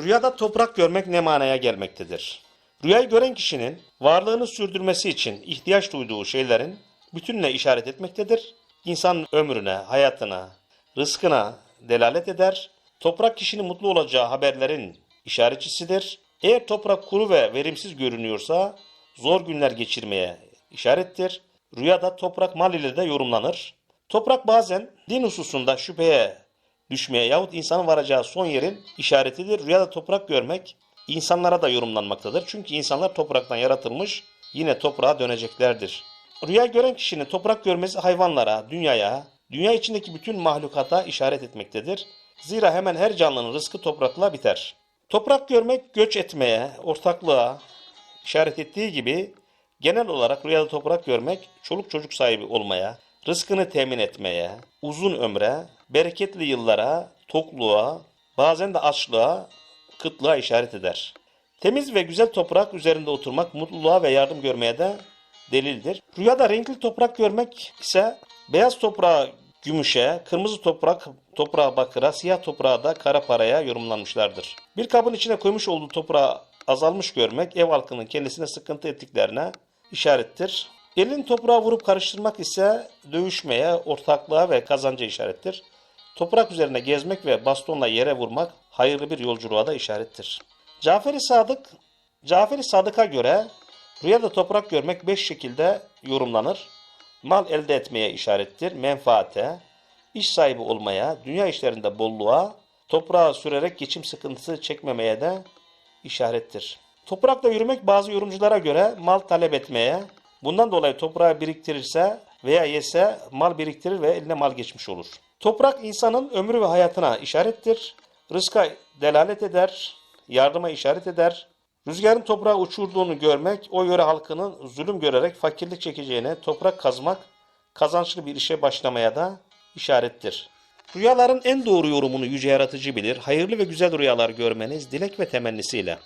Rüyada toprak görmek ne manaya gelmektedir? Rüyayı gören kişinin varlığını sürdürmesi için ihtiyaç duyduğu şeylerin bütününe işaret etmektedir. İnsanın ömrüne, hayatına, rızkına delalet eder. Toprak kişinin mutlu olacağı haberlerin işaretçisidir. Eğer toprak kuru ve verimsiz görünüyorsa zor günler geçirmeye işarettir. Rüyada toprak mal ile de yorumlanır. Toprak bazen din hususunda şüpheye düşmeye yahut insanın varacağı son yerin işaretidir. Rüyada toprak görmek insanlara da yorumlanmaktadır. Çünkü insanlar topraktan yaratılmış yine toprağa döneceklerdir. Rüya gören kişinin toprak görmesi hayvanlara, dünyaya, dünya içindeki bütün mahlukata işaret etmektedir. Zira hemen her canlının rızkı toprakla biter. Toprak görmek göç etmeye, ortaklığa işaret ettiği gibi genel olarak rüyada toprak görmek çoluk çocuk sahibi olmaya, rızkını temin etmeye, uzun ömre, bereketli yıllara, tokluğa, bazen de açlığa, kıtlığa işaret eder. Temiz ve güzel toprak üzerinde oturmak mutluluğa ve yardım görmeye de delildir. Rüyada renkli toprak görmek ise beyaz toprağı gümüşe, kırmızı toprak toprağa bakıra, siyah toprağı da kara paraya yorumlanmışlardır. Bir kabın içine koymuş olduğu toprağı azalmış görmek ev halkının kendisine sıkıntı ettiklerine işarettir. Elin toprağa vurup karıştırmak ise dövüşmeye, ortaklığa ve kazanca işarettir. Toprak üzerine gezmek ve bastonla yere vurmak hayırlı bir yolculuğa da işarettir. Caferi Sadık, Caferi Sadık'a göre rüyada toprak görmek beş şekilde yorumlanır. Mal elde etmeye işarettir, menfaate, iş sahibi olmaya, dünya işlerinde bolluğa, toprağa sürerek geçim sıkıntısı çekmemeye de işarettir. Toprakla yürümek bazı yorumculara göre mal talep etmeye, bundan dolayı toprağı biriktirirse veya yese mal biriktirir ve eline mal geçmiş olur. Toprak insanın ömrü ve hayatına işarettir. Rızka delalet eder, yardıma işaret eder. Rüzgarın toprağı uçurduğunu görmek, o yöre halkının zulüm görerek fakirlik çekeceğine toprak kazmak, kazançlı bir işe başlamaya da işarettir. Rüyaların en doğru yorumunu yüce yaratıcı bilir. Hayırlı ve güzel rüyalar görmeniz dilek ve temennisiyle.